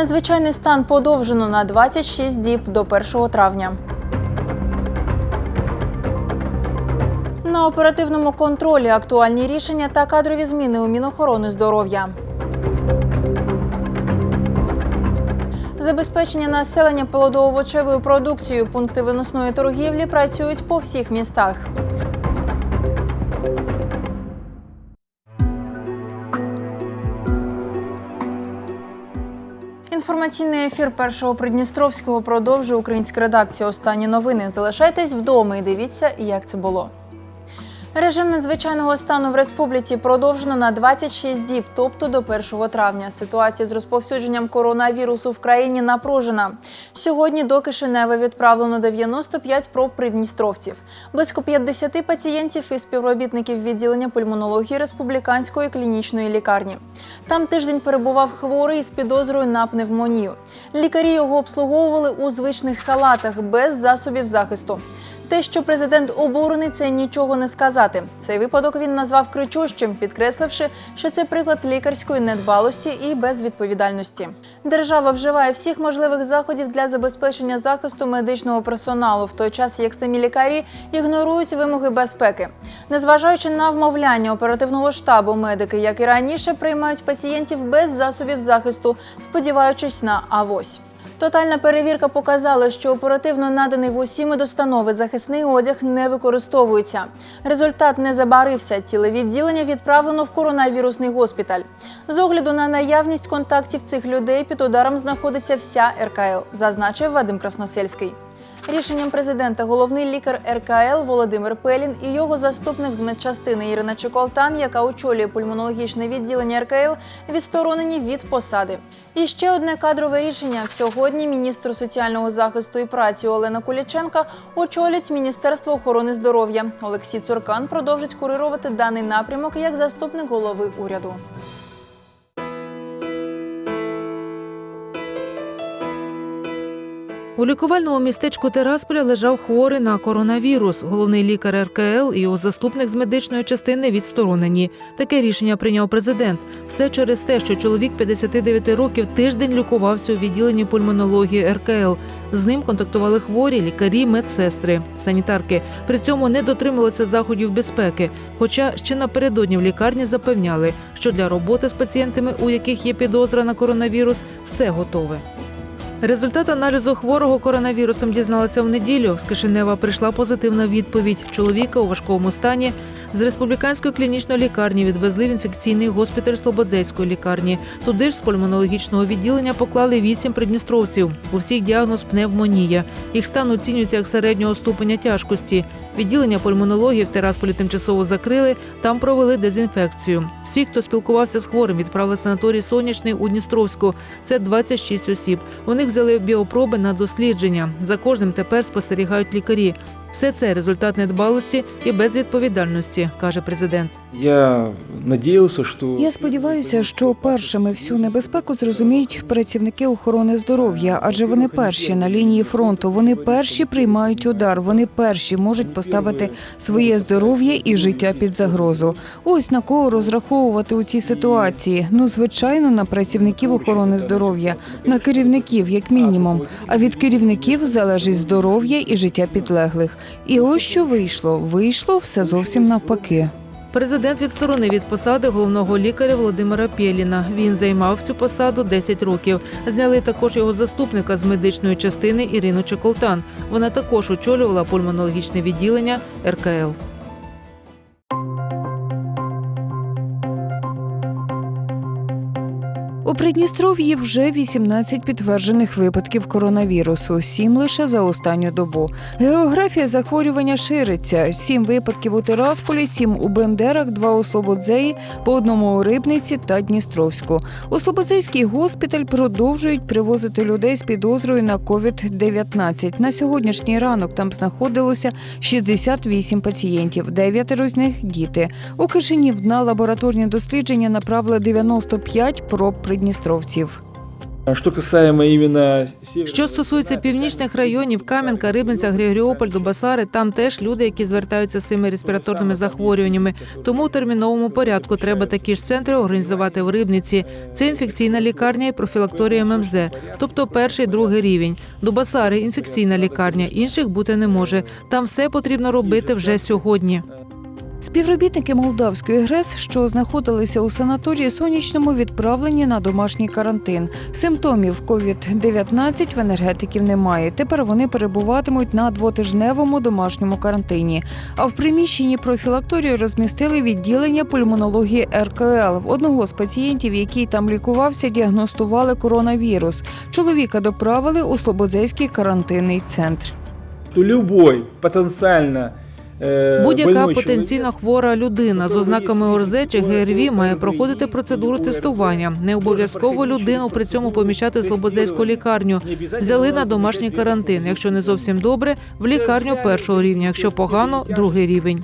Надзвичайний стан подовжено на 26 діб до 1 травня. На оперативному контролі актуальні рішення та кадрові зміни у Мінохорони здоров'я. Забезпечення населення плодоовочевою продукцією пункти виносної торгівлі працюють по всіх містах. Інформаційний ефір першого Придністровського продовжує українська редакція. Останні новини. Залишайтесь вдома і дивіться, як це було. Режим надзвичайного стану в республіці продовжено на 26 діб, тобто до 1 травня. Ситуація з розповсюдженням коронавірусу в країні напружена. Сьогодні до Кишинева відправлено 95 проб придністровців. Близько 50 пацієнтів і співробітників відділення пульмонології республіканської клінічної лікарні. Там тиждень перебував хворий з підозрою на пневмонію. Лікарі його обслуговували у звичних халатах без засобів захисту. Те, що президент обурений, це нічого не сказати. Цей випадок він назвав кричущим, підкресливши, що це приклад лікарської недбалості і безвідповідальності. Держава вживає всіх можливих заходів для забезпечення захисту медичного персоналу, в той час як самі лікарі ігнорують вимоги безпеки. Незважаючи на вмовляння оперативного штабу, медики, як і раніше, приймають пацієнтів без засобів захисту, сподіваючись на авось. Тотальна перевірка показала, що оперативно наданий в усі медостанови захисний одяг не використовується. Результат не забарився. Ціле відділення відправлено в коронавірусний госпіталь. З огляду на наявність контактів цих людей під ударом знаходиться вся РКЛ, зазначив Вадим Красносельський. Рішенням президента головний лікар РКЛ Володимир Пелін і його заступник з медчастини Ірина Чеколтан, яка очолює пульмонологічне відділення РКЛ, відсторонені від посади. І ще одне кадрове рішення. Сьогодні міністр соціального захисту і праці Олена Куліченка очолять Міністерство охорони здоров'я. Олексій Цуркан продовжить курирувати даний напрямок як заступник голови уряду. У лікувальному містечку Терасполя лежав хворий на коронавірус. Головний лікар РКЛ і його заступник з медичної частини відсторонені. Таке рішення прийняв президент. Все через те, що чоловік 59 років тиждень лікувався у відділенні пульмонології РКЛ. З ним контактували хворі, лікарі, медсестри, санітарки. При цьому не дотрималися заходів безпеки. Хоча ще напередодні в лікарні запевняли, що для роботи з пацієнтами, у яких є підозра на коронавірус, все готове. Результат аналізу хворого коронавірусом дізналася в неділю. З Кишинева прийшла позитивна відповідь. Чоловіка у важкому стані з республіканської клінічної лікарні відвезли в інфекційний госпіталь Слободзейської лікарні. Туди ж з пульмонологічного відділення поклали вісім придністровців. У всіх діагноз пневмонія. Їх стан оцінюється як середнього ступеня тяжкості. Відділення пульмонології в Терасполі тимчасово закрили. Там провели дезінфекцію. Всі, хто спілкувався з хворим, відправили санаторій Сонячний у Дністровську. Це 26 осіб. У них взяли біопроби на дослідження. За кожним тепер спостерігають лікарі. Все це результат недбалості і безвідповідальності, каже президент. Я надіявся, що Я сподіваюся, що першими всю небезпеку зрозуміють працівники охорони здоров'я, адже вони перші на лінії фронту. Вони перші приймають удар. Вони перші можуть поставити своє здоров'я і життя під загрозу. Ось на кого розраховувати у цій ситуації. Ну, звичайно, на працівників охорони здоров'я, на керівників, як мінімум. А від керівників залежить здоров'я і життя підлеглих. І ось що вийшло. Вийшло все зовсім навпаки. Президент відсторонив від посади головного лікаря Володимира Пєліна. Він займав цю посаду 10 років. Зняли також його заступника з медичної частини Ірину Чеколтан. Вона також очолювала пульмонологічне відділення РКЛ. У Придністров'ї вже 18 підтверджених випадків коронавірусу, 7 лише за останню добу. Географія захворювання шириться: 7 випадків у Тирасполі, 7 у Бендерах, 2 у Слободзеї, по одному у Рибниці та Дністровську. У Слободзейський госпіталь продовжують привозити людей з підозрою на COVID-19. На сьогоднішній ранок там знаходилося 68 пацієнтів, 9 з них діти. У Кишинів на лабораторні дослідження направили 95 проб придністровців. Касаемо именно севера- Що стосується північних районів, Кам'янка, Рибниця, Григоріополь, Дубасари, там теж люди, які звертаються з цими респіраторними захворюваннями. Тому у терміновому порядку треба такі ж центри організувати в Рибниці. Це інфекційна лікарня і профілакторія ММЗ, тобто перший, другий рівень. Дубасари інфекційна лікарня, інших бути не може. Там все потрібно робити вже сьогодні. Співробітники Молдавської ГРЕС, що знаходилися у санаторії сонячному, відправлені на домашній карантин. Симптомів COVID-19 в енергетиків немає. Тепер вони перебуватимуть на двотижневому домашньому карантині. А в приміщенні профілакторії розмістили відділення пульмонології РКЛ. Одного з пацієнтів, який там лікувався, діагностували коронавірус. Чоловіка доправили у Слободзейський карантинний центр. то любой потенциально Будь-яка больной потенційно хвора людина з ознаками ОРЗ чи ГРВІ має проходити процедуру тестування. Не обов'язково людину при цьому поміщати в Слободзейську лікарню. Взяли на домашній карантин. Якщо не зовсім добре, в лікарню першого рівня. Якщо погано, другий рівень.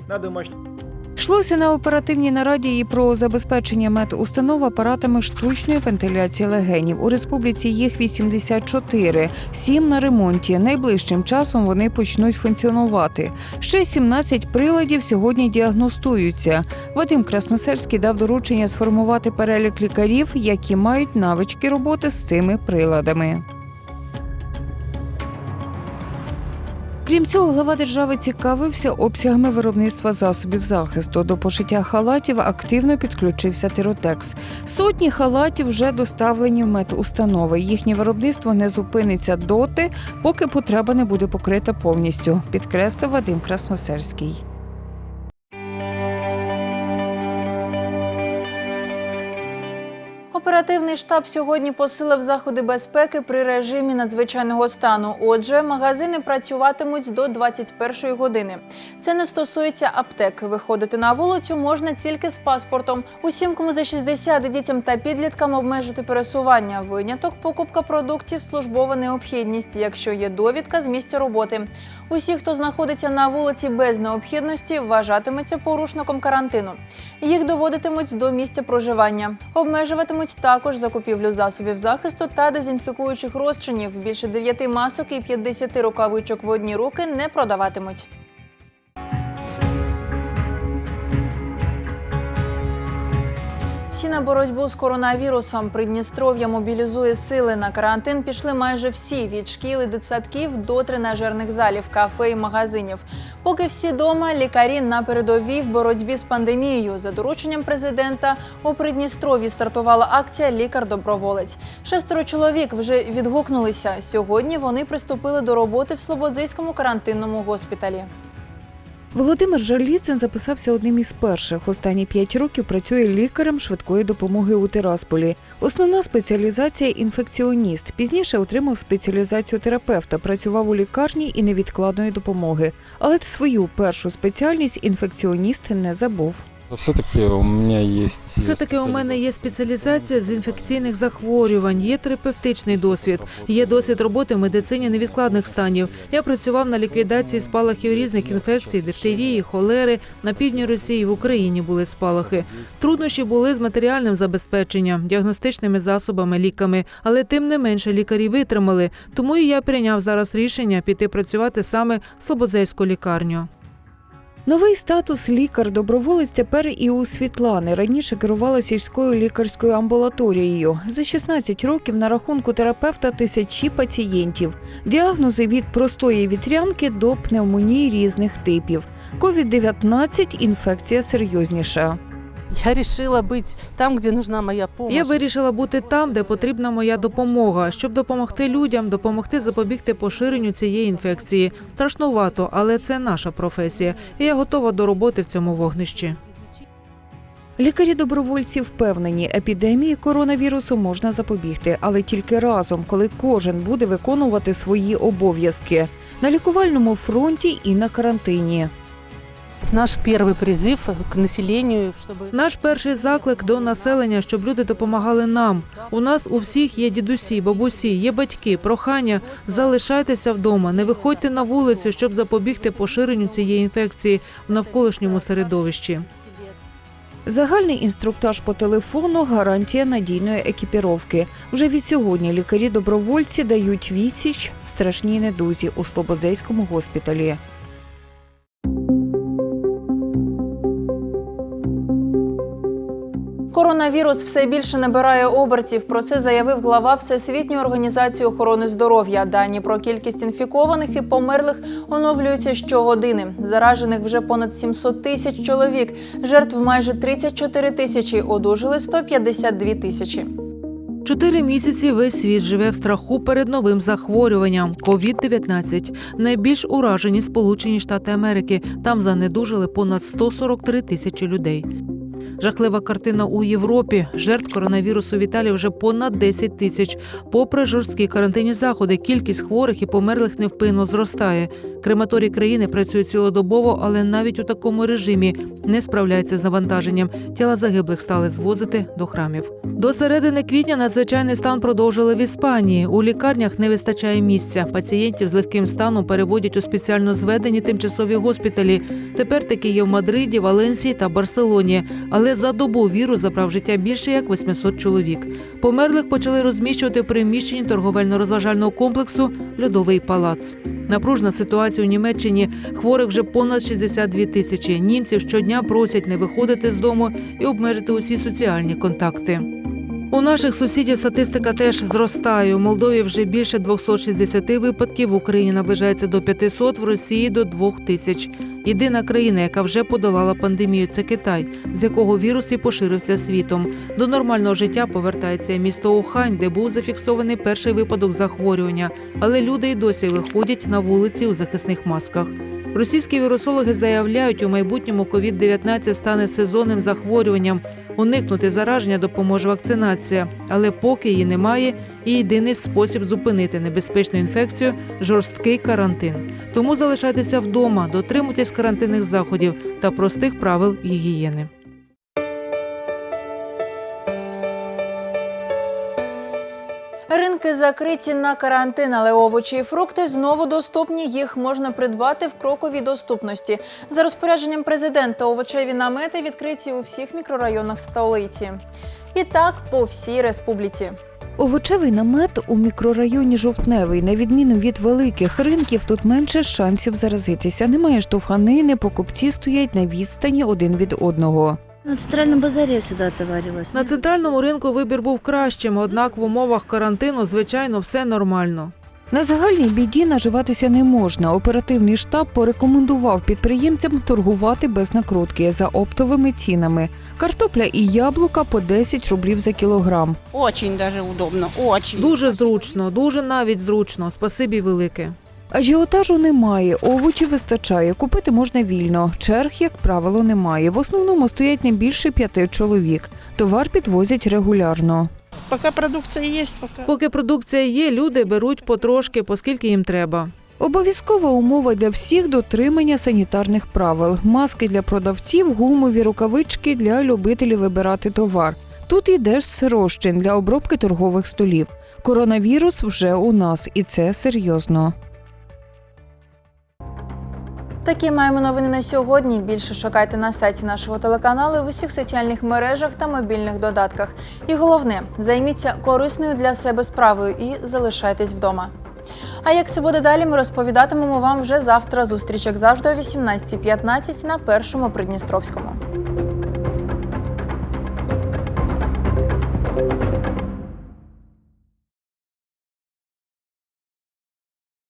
Йшлося на оперативній нараді і про забезпечення медустанов апаратами штучної вентиляції легенів. У республіці їх 84, 7 на ремонті. Найближчим часом вони почнуть функціонувати. Ще 17 приладів сьогодні діагностуються. Вадим Красносельський дав доручення сформувати перелік лікарів, які мають навички роботи з цими приладами. Крім цього, глава держави цікавився обсягами виробництва засобів захисту. До пошиття халатів активно підключився Тиротекс. Сотні халатів вже доставлені в медустанови. Їхнє виробництво не зупиниться доти, поки потреба не буде покрита повністю, підкреслив Вадим Красносельський. Оперативний штаб сьогодні посилив заходи безпеки при режимі надзвичайного стану. Отже, магазини працюватимуть до 21 години. Це не стосується аптек. Виходити на вулицю можна тільки з паспортом. Усім, кому за 60 дітям та підліткам обмежити пересування. Виняток покупка продуктів службова необхідність, якщо є довідка з місця роботи. Усі, хто знаходиться на вулиці без необхідності, вважатиметься порушником карантину. Їх доводитимуть до місця проживання. Обмежуватимуть також закупівлю засобів захисту та дезінфікуючих розчинів. Більше 9 масок і 50 рукавичок в одні руки не продаватимуть. Всі на боротьбу з коронавірусом Придністров'я мобілізує сили. На карантин пішли майже всі від шкіл і дитсадків до тренажерних залів, кафе і магазинів. Поки всі дома, лікарі на передовій в боротьбі з пандемією. За дорученням президента у Придністров'ї стартувала акція Лікар-доброволець. Шестеро чоловік вже відгукнулися. Сьогодні вони приступили до роботи в Слободзийському карантинному госпіталі. Володимир Жарліцин записався одним із перших. Останні п'ять років працює лікарем швидкої допомоги у Тирасполі. Основна спеціалізація інфекціоніст. Пізніше отримав спеціалізацію терапевта, працював у лікарні і невідкладної допомоги. Але свою першу спеціальність інфекціоніст не забув. Все-таки у меня есть... Все таки у мене є спеціалізація з інфекційних захворювань, є терапевтичний досвід, є досвід роботи в медицині невідкладних станів. Я працював на ліквідації спалахів різних інфекцій, дифтерії, холери. На півдні Росії в Україні були спалахи. Труднощі були з матеріальним забезпеченням, діагностичними засобами, ліками, але тим не менше лікарі витримали. Тому і я прийняв зараз рішення піти працювати саме в Слободзейську лікарню. Новий статус лікар-доброволець тепер і у Світлани. Раніше керувала сільською лікарською амбулаторією. За 16 років на рахунку терапевта тисячі пацієнтів. Діагнози від простої вітрянки до пневмонії різних типів. COVID-19 – інфекція серйозніша. Я решила быть там, где нужна моя помощь. Я вирішила бути там, де потрібна моя допомога, щоб допомогти людям, допомогти запобігти поширенню цієї інфекції. Страшнувато, але це наша професія, і я готова до роботи в цьому вогнищі. Лікарі-добровольці впевнені, епідемії коронавірусу можна запобігти, але тільки разом, коли кожен буде виконувати свої обов'язки на лікувальному фронті і на карантині. Наш первый призыв к населению, чтобы Наш перший заклик до населення, щоб люди допомагали нам. У нас у всіх є дідусі, бабусі, є батьки. Прохання залишайтеся вдома, не виходьте на вулицю, щоб запобігти поширенню цієї інфекції в навколишньому середовищі. Загальний інструктаж по телефону гарантія надійної екіпіровки. Вже від сьогодні лікарі-добровольці дають відсіч страшній недузі у Слободзейському госпіталі. Коронавірус все більше набирає обертів. Про це заявив глава Всесвітньої організації охорони здоров'я. Дані про кількість інфікованих і померлих оновлюються щогодини. Заражених вже понад 700 тисяч чоловік. Жертв майже 34 тисячі. Одужали 152 тисячі. Чотири місяці весь світ живе в страху перед новим захворюванням COVID-19. Найбільш уражені Сполучені Штати Америки. Там занедужили понад 143 тисячі людей. Жахлива картина у Європі. Жертв коронавірусу в Італії вже понад 10 тисяч. Попри жорсткі карантинні заходи, кількість хворих і померлих невпинно зростає. Крематорії країни працюють цілодобово, але навіть у такому режимі не справляються з навантаженням. Тіла загиблих стали звозити до храмів. До середини квітня надзвичайний стан продовжили в Іспанії. У лікарнях не вистачає місця. Пацієнтів з легким станом переводять у спеціально зведені тимчасові госпіталі. Тепер такі є в Мадриді, Валенсії та Барселоні. Але за добу вірус забрав життя більше як 800 чоловік. Померлих почали розміщувати в приміщенні торговельно-розважального комплексу Льодовий палац. Напружна ситуація у Німеччині. Хворих вже понад 62 тисячі. Німців щодня просять не виходити з дому і обмежити усі соціальні контакти. У наших сусідів статистика теж зростає. У Молдові вже більше 260 випадків, в Україні наближається до 500, в Росії до 2000. Єдина країна, яка вже подолала пандемію, це Китай, з якого вірус і поширився світом. До нормального життя повертається місто Ухань, де був зафіксований перший випадок захворювання. Але люди й досі виходять на вулиці у захисних масках. Російські вірусологи заявляють, у майбутньому COVID-19 стане сезонним захворюванням. Уникнути зараження допоможе вакцинація, але поки її немає, і єдиний спосіб зупинити небезпечну інфекцію жорсткий карантин. Тому залишайтеся вдома, дотримуйтесь карантинних заходів та простих правил гігієни. Ринки закриті на карантин, але овочі і фрукти знову доступні. Їх можна придбати в кроковій доступності. За розпорядженням президента овочеві намети відкриті у всіх мікрорайонах столиці. І так по всій республіці. Овочевий намет у мікрорайоні Жовтневий, на відміну від великих ринків, тут менше шансів заразитися. Немає штовханини, покупці стоять на відстані один від одного. На центральном базаре всегда отоваривалась. На центральному ринку вибір був кращим, однак в умовах карантину, звичайно, все нормально. На загальній біді наживатися не можна. Оперативний штаб порекомендував підприємцям торгувати без накрутки за оптовими цінами. Картопля і яблука по 10 рублів за кілограм. Очень даже удобно, очень. Дуже зручно, дуже навіть зручно. Спасибі велике. Ажіотажу немає, овочі вистачає, купити можна вільно. Черг, як правило, немає. В основному стоять не більше п'яти чоловік. Товар підвозять регулярно. Пока продукция есть, пока. Поки продукція є, люди беруть потрошки, оскільки їм треба. Обов'язкова умова для всіх дотримання санітарних правил: маски для продавців, гумові рукавички для любителів вибирати товар. Тут йдеш сирощин для обробки торгових столів. Коронавірус вже у нас, і це серйозно. Такі маємо новини на сьогодні. Більше шукайте на сайті нашого телеканалу в усіх соціальних мережах та мобільних додатках. І головне, займіться корисною для себе справою і залишайтесь вдома. А як це буде далі, ми розповідатимемо вам вже завтра. Зустріч, як завжди, о 18.15 на першому Придністровському.